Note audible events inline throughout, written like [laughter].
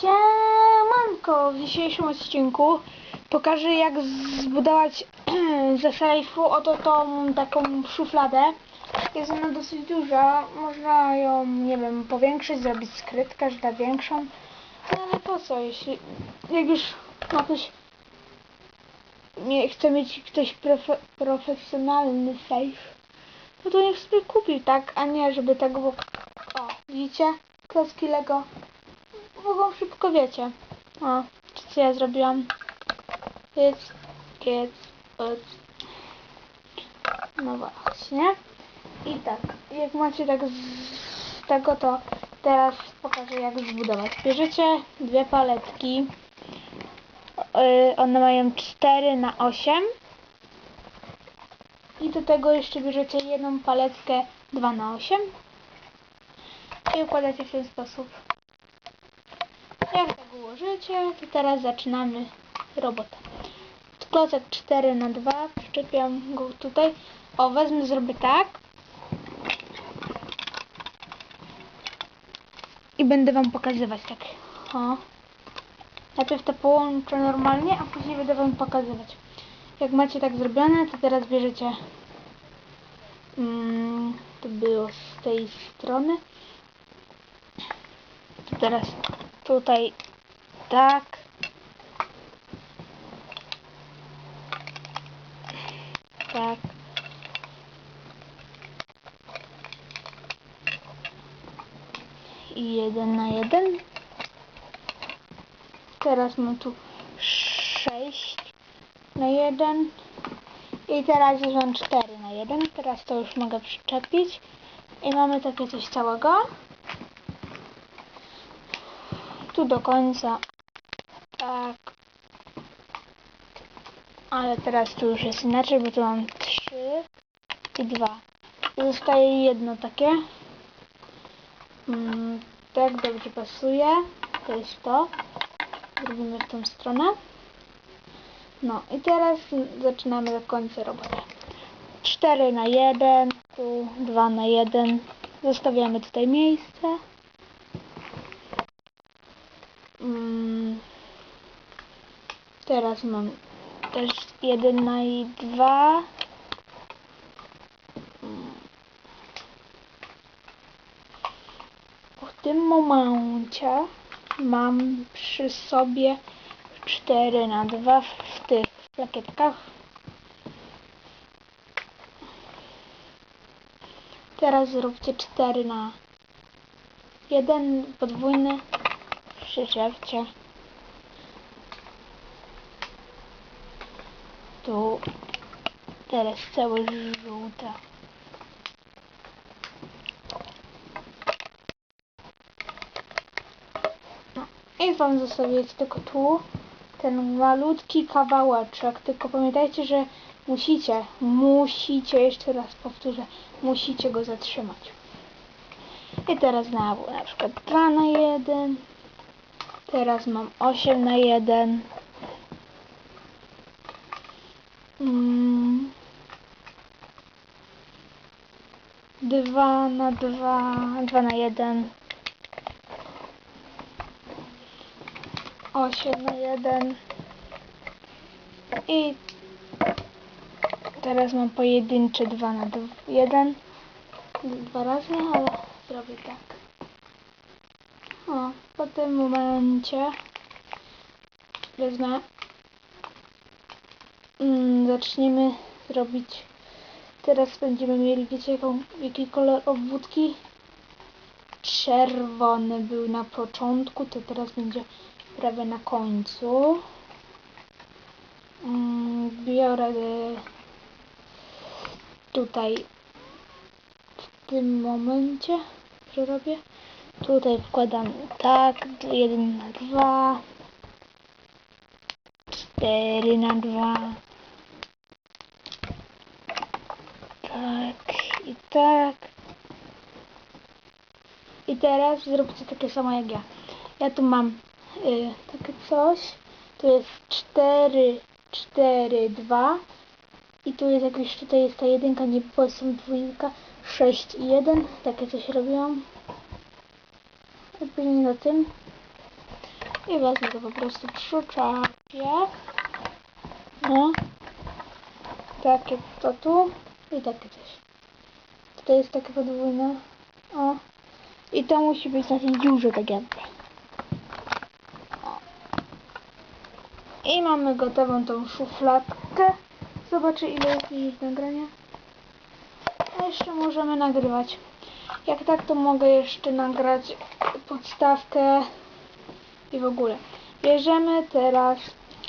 Siemanko! W dzisiejszym odcinku pokażę jak zbudować [clears throat] ze sejfu oto tą taką szufladę. Jest ona dosyć duża, można ją, nie wiem, powiększyć, zrobić skrytkę, da większą. No ale po co, jeśli jak już ma ktoś nie chce mieć ktoś profe, profesjonalny sejf, no to niech sobie kupi, tak? A nie, żeby tego... O, widzicie? Klocki Lego mogą szybko, wiecie. O, co ja zrobiłam? It's, kids, it's. No właśnie. I tak, jak macie tak z tego, to teraz pokażę jak zbudować. Bierzecie dwie paletki. Yy, one mają 4 na 8 i do tego jeszcze bierzecie jedną paletkę 2 na 8 i układacie w ten sposób. Tak ułożycie, to teraz zaczynamy robotę. Klocek 4 na 2 przyczepiam go tutaj. O, wezmę, zrobię tak. I będę wam pokazywać tak. O. Najpierw to połączę normalnie, a później będę wam pokazywać. Jak macie tak zrobione, to teraz bierzecie mm, to było z tej strony. To teraz tutaj tak. Tak. I jeden na jeden. Teraz mam tu sześć na jeden. I teraz już mam 4 na 1. Teraz to już mogę przyczepić. I mamy takie coś całego. Tu do końca. Tak. Ale teraz tu już jest inaczej, bo tu mam 3 i 2. I zostaje jedno takie. Mm, tak dobrze pasuje. To jest to. Zrobimy w tą stronę. No i teraz zaczynamy do końca robotę. 4 na 1, tu 2 na 1. Zostawiamy tutaj miejsce. Mm. Teraz mam też 1 na 2. W tym momencie mam przy sobie 4 na 2 w tych plakietkach. Teraz zróbcie 4 na 1 podwójny przyczepcie. Tu teraz całe żółte. No, i wam zostawię tylko tu ten malutki kawałeczek, tylko pamiętajcie, że musicie, musicie, jeszcze raz powtórzę, musicie go zatrzymać. I teraz znowu na przykład 2 na 1, teraz mam 8 na 1, mm, 2 na 2, 2 na 1, 8 na 1 i teraz mam pojedyncze 2 na 1 dwa razy, ale zrobię tak. O, po tym momencie wezmę zaczniemy robić teraz będziemy mieli, wiecie jaką, jaki kolor obwódki czerwony był na początku, to teraz będzie prawie na końcu. Mm, Biorę tutaj w tym momencie, że robię. Tutaj wkładam tak, 1 na 2, 4 na 2, tak i tak. I teraz zróbcie takie samo jak ja. Ja tu mam y, takie coś. Tu jest 4, 4, 2. I tu jest jakieś, tutaj jest ta jedynka, nie są dwójka, 6 i 1. Takie coś robiłam. I później na tym. I wezmę to po prostu przyczepię. No. Takie to tu i takie coś. Tutaj jest takie podwójne. O. I to musi być na tej dziurze tak jakby. I mamy gotową tą szufladkę. Zobaczę ile jest jej nagrania. A jeszcze możemy nagrywać. Jak tak, to mogę jeszcze nagrać podstawkę i w ogóle. Bierzemy teraz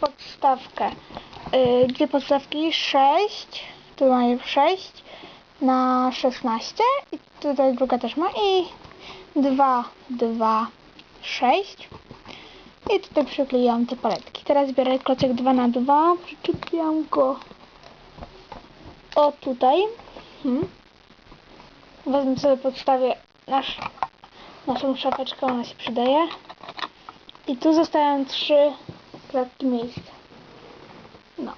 podstawkę. Yy, dwie podstawki, 6, tu mamy 6 na 16 i tutaj druga też ma i 2, 2, 6 i tutaj przyklejam te paletki. Teraz biorę klocek 2 na 2 przyczepiam go o tutaj. Hmm. Wezmę sobie podstawię nasz, naszą szafeczkę, ona się przydaje. I tu zostają trzy klatki miejsca. No.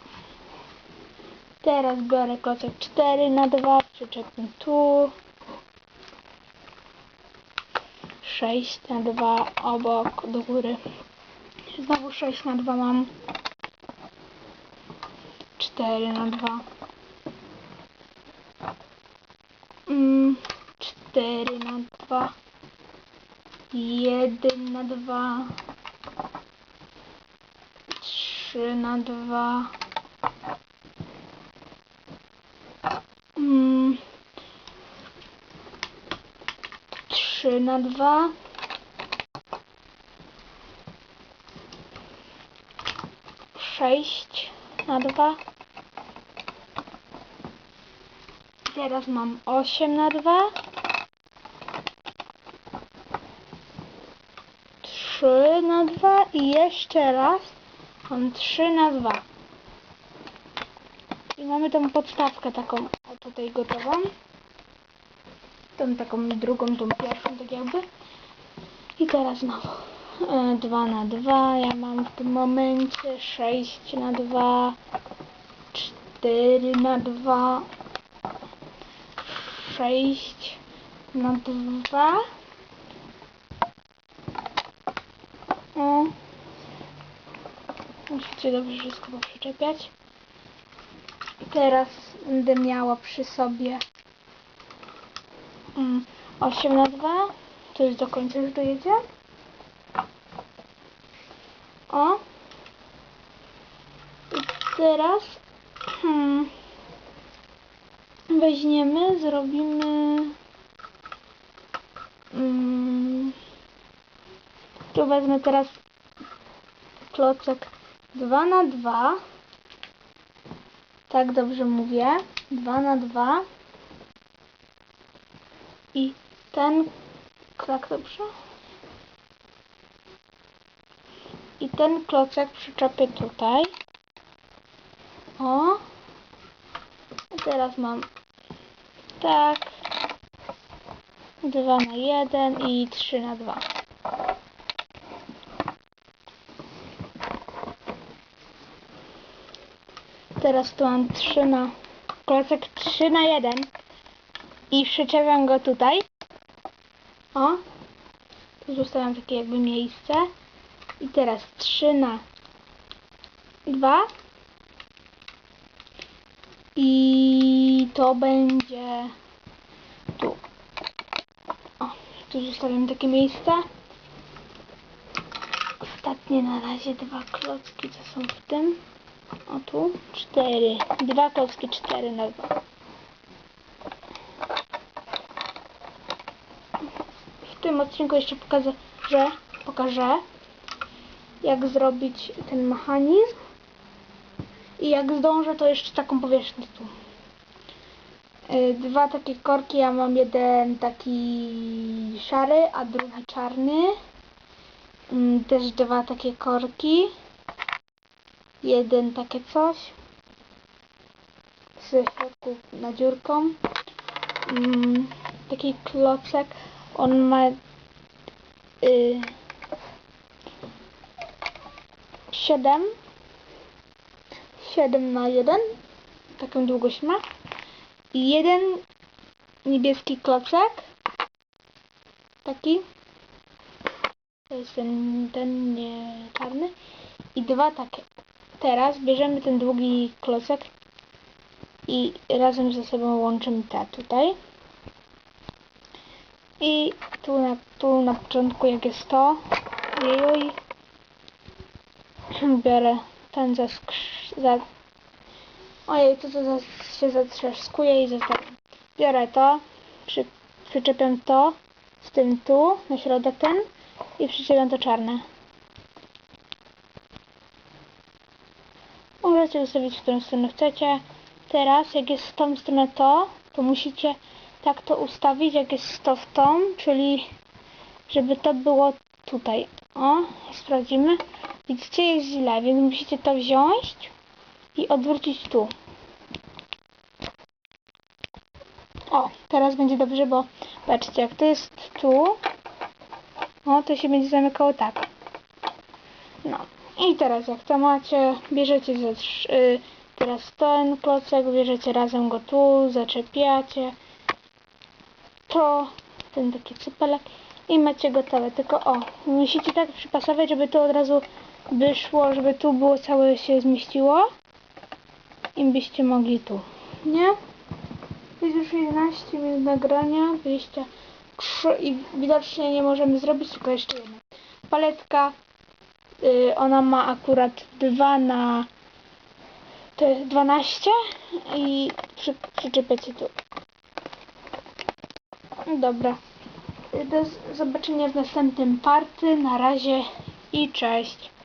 Teraz biorę klocek 4 na 2, przyczepię tu. 6 na 2 obok, do góry. Znowu 6 na 2 mam. 4 na 2. Mm, 4 na 2. 1 na 2. 3 na 2. Mm, 3 na 2. Sześć na dwa. Teraz mam 8 na 2. 3 na 2 i jeszcze raz mam 3 na 2. I mamy tą podstawkę taką tutaj gotową. Tą taką drugą, tą pierwszą tak jakby. I teraz znowu 2 na 2. Ja mam w tym momencie 6 na 2. 4 na 2. 6 na 2. O. Musicie dobrze wszystko poprzyczepiać. Teraz będę miała przy sobie 8 na 2. To już do końca już dojedzie. O. I teraz hmm, weźmiemy, zrobimy mm, tu wezmę teraz klocek 2 na 2 tak dobrze mówię 2 na 2 i ten tak dobrze i ten klocek przyczepię tutaj. O. I teraz mam tak. 2 na 1 i 3 na 2 Teraz tu mam 3 na klocek 3 na 1 i przyczepiam go tutaj. O, tu zostawiam takie jakby miejsce. I teraz 3 na 2. I to będzie tu. O, tu zostawiam takie miejsce. Ostatnie na razie dwa klocki, co są w tym. O tu, cztery, Dwa klocki, cztery na dwa. Tym odcinku jeszcze pokażę, że pokażę jak zrobić ten mechanizm i jak zdążę to jeszcze taką powierzchnię tu. Y, Dwa takie korki, ja mam jeden taki szary, a drugi czarny. Mm, Też dwa takie korki jeden takie coś w środku na dziurką mm, taki klocek on ma y, 7 7 na 1 taką długość ma i jeden niebieski klocek taki To jest ten, ten nie czarny. I dwa takie. Teraz bierzemy ten długi klocek i razem ze sobą łączymy te tutaj. I tu na, tu na początku jak jest to, jejuj, [clears throat] biorę ten za, skrz- za ojej, to, to za, się zatrzaskuje i zostawiam. Biorę to, przy, przyczepiam to z tym tu, na środek ten i przyczepiam to czarne. Możecie ustawić w którą stronę chcecie. Teraz jak jest w tą stronę to, to musicie tak to ustawić, jak jest to w tą, czyli żeby to było tutaj. O, sprawdzimy. Widzicie, jest źle, więc musicie to wziąć i odwrócić tu. O, teraz będzie dobrze, bo patrzcie, jak to jest tu, o, to się będzie zamykało tak. No. I teraz jak to macie, bierzecie ze y, teraz ten klocek, bierzecie razem go tu, zaczepiacie to, ten taki cypelek i macie gotowe. Tylko o, musicie tak przypasować, żeby to od razu wyszło, żeby tu było całe się zmieściło i byście mogli tu, nie? Jest już 11 minut nagrania, 23 i widocznie nie możemy zrobić, tylko jeszcze jedna. Paletka, y, ona ma akurat 2 na te 12 i przy, przyczepiacie tu. Dobra. Do zobaczenia w następnym party. Na razie i cześć.